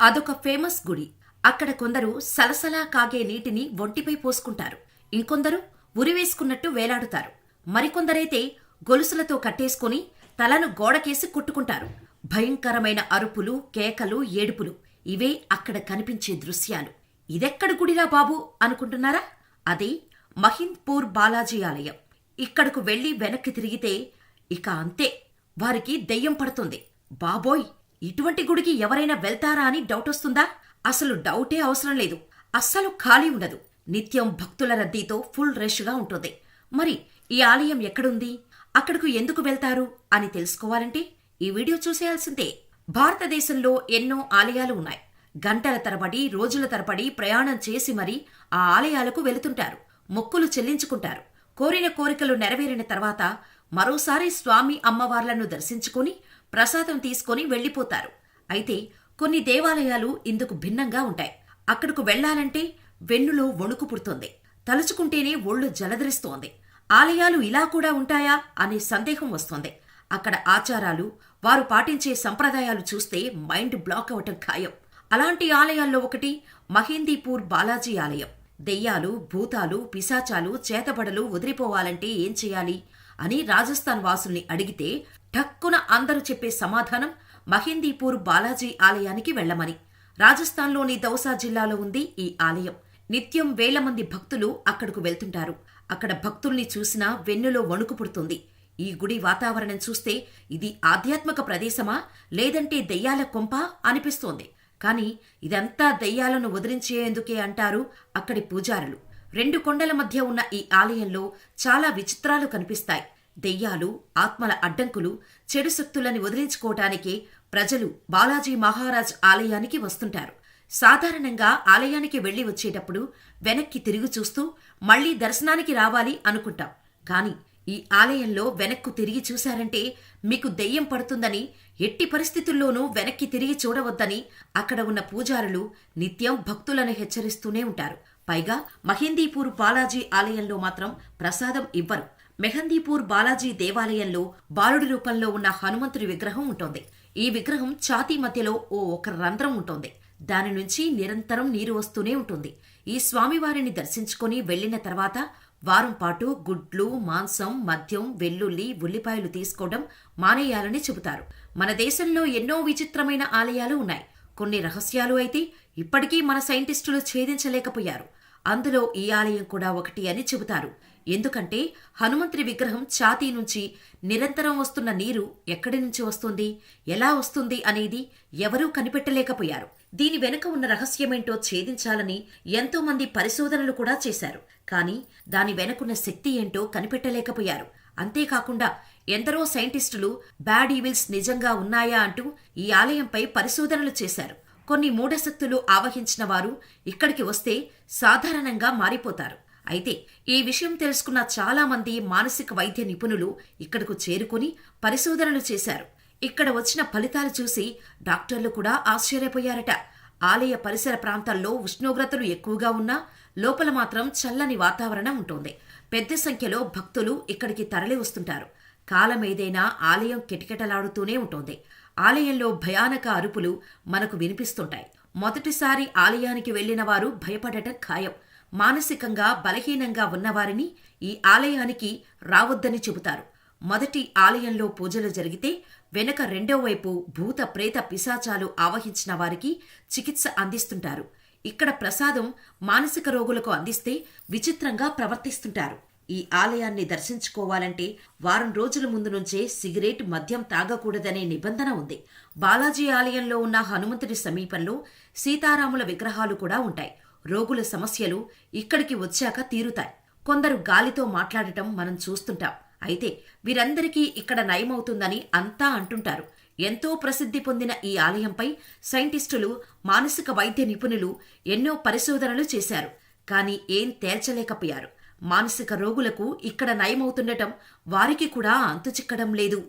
అదొక ఫేమస్ గుడి. అక్కడ కొందరు సలసలా కాగే నీటిని ఒంటిపై పోసుకుంటారు. ఇంకొందరు ఉరివేసుకున్నట్టు వేలాడుతారు. మరికొందరైతే గొలుసులతో కట్టేసుకొని తలను గోడకేసి కుట్టుకుంటారు. భయంకరమైన అరుపులు కేకలు ఏడుపులు. ఇవే అక్కడ కనిపించే దృశ్యాలు. ఇదెక్కడ గుడిరా బాబు అనుకుంటున్నారా? అది మహింద్పూర్ బాలాజీ ఆలయం. ఇక్కడకు వెళ్ళి వెనక్కి తిరిగితే ఇక అంతే. వారికి దెయ్యం పడుతుంది. బాబోయ్! ఇటువంటి గుడికి ఎవరైనా వెళ్తారా అని డౌట్ వస్తుందా? అసలు డౌటే అవసరం లేదు. అస్సలు ఖాళీ ఉండదు. నిత్యం భక్తుల రద్దీతో ఫుల్ రష్గా ఉంటుంది. మరి ఈ ఆలయం ఎక్కడుంది? అక్కడకు ఎందుకు వెళ్తారు? అని తెలుసుకోవాలంటే ఈ వీడియో చూసేయాల్సిందే. భారతదేశంలో ఎన్నో ఆలయాలు ఉన్నాయి. గంటల తరబడి రోజుల తరబడి ప్రయాణం చేసి మరీ ఆ ఆలయాలకు వెళుతుంటారు. మొక్కులు చెల్లించుకుంటారు. కోరిన కోరికలు నెరవేరిన తర్వాత మరోసారి స్వామి అమ్మవార్లను దర్శించుకుని ప్రసాదం తీసుకొని వెళ్ళిపోతారు అయితే కొన్ని దేవాలయాలు ఇందుకు భిన్నంగా ఉంటాయి. అక్కడకు వెళ్ళాలంటే వెన్నులో వణుకు పుడుతుంది. తలుచుకుంటేనే ఒళ్ళు జలధరిస్తోంది. ఆలయాలు ఇలా కూడా ఉంటాయా అనే సందేహం వస్తోంది. అక్కడ ఆచారాలు వారు పాటించే సంప్రదాయాలు చూస్తే మైండ్ బ్లాక్ అవటం ఖాయం. అలాంటి ఆలయాల్లో ఒకటి మహేందీపూర్ బాలాజీ ఆలయం. దెయ్యాలు భూతాలు పిశాచాలు చేతబడలు వదిలిపోవాలంటే ఏం చేయాలి అని రాజస్థాన్ వాసుల్ని అడిగితే ఠక్కున అందరూ చెప్పే సమాధానం మహేందీపూర్ బాలాజీ ఆలయానికి వెళ్ళమని రాజస్థాన్లోని దౌసా జిల్లాలో ఉంది ఈ ఆలయం. నిత్యం వేల మంది భక్తులు అక్కడకు వెళ్తుంటారు. అక్కడ భక్తుల్ని చూసినా వెన్నులో వణుకు పుడుతుంది. ఈ గుడి వాతావరణం చూస్తే ఇది ఆధ్యాత్మిక ప్రదేశమా? లేదంటే దెయ్యాల కొంప? అనిపిస్తోంది. కాని ఇదంతా దెయ్యాలను వదిలించేందుకే అంటారు అక్కడి పూజారులు. రెండు కొండల మధ్య ఉన్న ఈ ఆలయంలో చాలా విచిత్రాలు కనిపిస్తాయి. దెయ్యాలు ఆత్మల అడ్డంకులు చెడు శక్తులని వదిలించుకోవటానికే ప్రజలు బాలాజీ మహారాజ్ ఆలయానికి వస్తుంటారు. సాధారణంగా ఆలయానికి వెళ్ళి వచ్చేటప్పుడు వెనక్కి తిరిగి చూస్తూ మళ్ళీ దర్శనానికి రావాలి అనుకుంటాం. కాని ఈ ఆలయంలో వెనక్కు తిరిగి చూశారంటే మీకు దెయ్యం పడుతుందని ఎట్టి పరిస్థితుల్లోనూ వెనక్కి తిరిగి చూడవద్దని అక్కడ ఉన్న పూజారులు నిత్యం భక్తులను హెచ్చరిస్తూనే ఉంటారు. పైగా మహేందీపూర్ బాలాజీ ఆలయంలో మాత్రం ప్రసాదం ఇవ్వరు. మెహందీపూర్ బాలాజీ దేవాలయంలో బాలుడి రూపంలో ఉన్న హనుమంతుడి విగ్రహం ఉంటుంది. ఈ విగ్రహం ఛాతీ మధ్యలో ఓ ఒక రంధ్రం ఉంటుంది. దాని నుంచి నిరంతరం నీరు వస్తూనే ఉంటుంది. ఈ స్వామివారిని దర్శించుకొని వెళ్ళిన తర్వాత వారం పాటు గుడ్లు మాంసం మద్యం వెల్లుల్లి ఉల్లిపాయలు తీసుకోవడం మానేయాలని చెబుతారు. మన దేశంలో ఎన్నో విచిత్రమైన ఆలయాలు ఉన్నాయి. కొన్ని రహస్యాలు అయితే ఇప్పటికీ మన సైంటిస్టులు ఛేదించలేకపోయారు. అందులో ఈ ఆలయం కూడా ఒకటి అని చెబుతారు. ఎందుకంటే హనుమంతుడి విగ్రహం ఛాతీ నుంచి నిరంతరం వస్తున్న నీరు ఎక్కడి నుంచి వస్తుంది ఎలా వస్తుంది అనేది ఎవరూ కనిపెట్టలేకపోయారు. దీని వెనుక ఉన్న రహస్యమేంటో ఛేదించాలని ఎంతో మంది పరిశోధనలు కూడా చేశారు. కానీ దాని వెనుకున్న శక్తి ఏంటో కనిపెట్టలేకపోయారు. అంతేకాకుండా ఎందరో సైంటిస్టులు బ్యాడ్ ఈవిల్స్ నిజంగా ఉన్నాయా అంటూ ఈ ఆలయంపై పరిశోధనలు చేశారు. కొన్ని మూఢశక్తులు ఆవహించిన వారు ఇక్కడికి వస్తే సాధారణంగా మారిపోతారు. అయితే ఈ విషయం తెలుసుకున్న చాలా మంది మానసిక వైద్య నిపుణులు ఇక్కడకు చేరుకుని పరిశోధనలు చేశారు. ఇక్కడ వచ్చిన ఫలితాలు చూసి డాక్టర్లు కూడా ఆశ్చర్యపోయారట. ఆలయ పరిసర ప్రాంతాల్లో ఉష్ణోగ్రతలు ఎక్కువగా ఉన్నా లోపల మాత్రం చల్లని వాతావరణం ఉంటుంది. పెద్ద సంఖ్యలో భక్తులు ఇక్కడికి తరలి వస్తుంటారు కాలమేదైనా ఆలయం కిటకిటలాడుతూనే ఉంటుంది. ఆలయంలో భయానక అరుపులు మనకు వినిపిస్తుంటాయి. మొదటిసారి ఆలయానికి వెళ్ళిన వారు భయపడటం ఖాయం. మానసికంగా బలహీనంగా ఉన్నవారిని ఈ ఆలయానికి రావద్దని చెబుతారు. మొదటి ఆలయంలో పూజలు జరిగితే వెనక రెండో వైపు భూత ప్రేత పిశాచాలు ఆవహించిన వారికి చికిత్స అందిస్తుంటారు. ఇక్కడ ప్రసాదం మానసిక రోగులకు అందిస్తే విచిత్రంగా ప్రవర్తిస్తుంటారు. ఈ ఆలయాన్ని దర్శించుకోవాలంటే వారం రోజుల ముందు నుంచే సిగరెట్ మద్యం తాగకూడదనే నిబంధన ఉంది. బాలాజీ ఆలయంలో ఉన్న హనుమంతుడి సమీపంలో సీతారాముల విగ్రహాలు కూడా ఉంటాయి. రోగుల సమస్యలు ఇక్కడికి వచ్చాక తీరుతాయి. కొందరు గాలితో మాట్లాడటం మనం చూస్తుంటాం. అయితే వీరందరికీ ఇక్కడ నయమవుతుందని అంతా అంటుంటారు. ఎంతో ప్రసిద్ధి పొందిన ఈ ఆలయంపై సైంటిస్టులు మానసిక వైద్య నిపుణులు ఎన్నో పరిశోధనలు చేశారు. కానీ ఏం తేల్చలేకపోయారు. మానసిక రోగులకు ఇక్కడ నయమవుతుండటం వారికి కూడా అంతుచిక్కడం లేదు.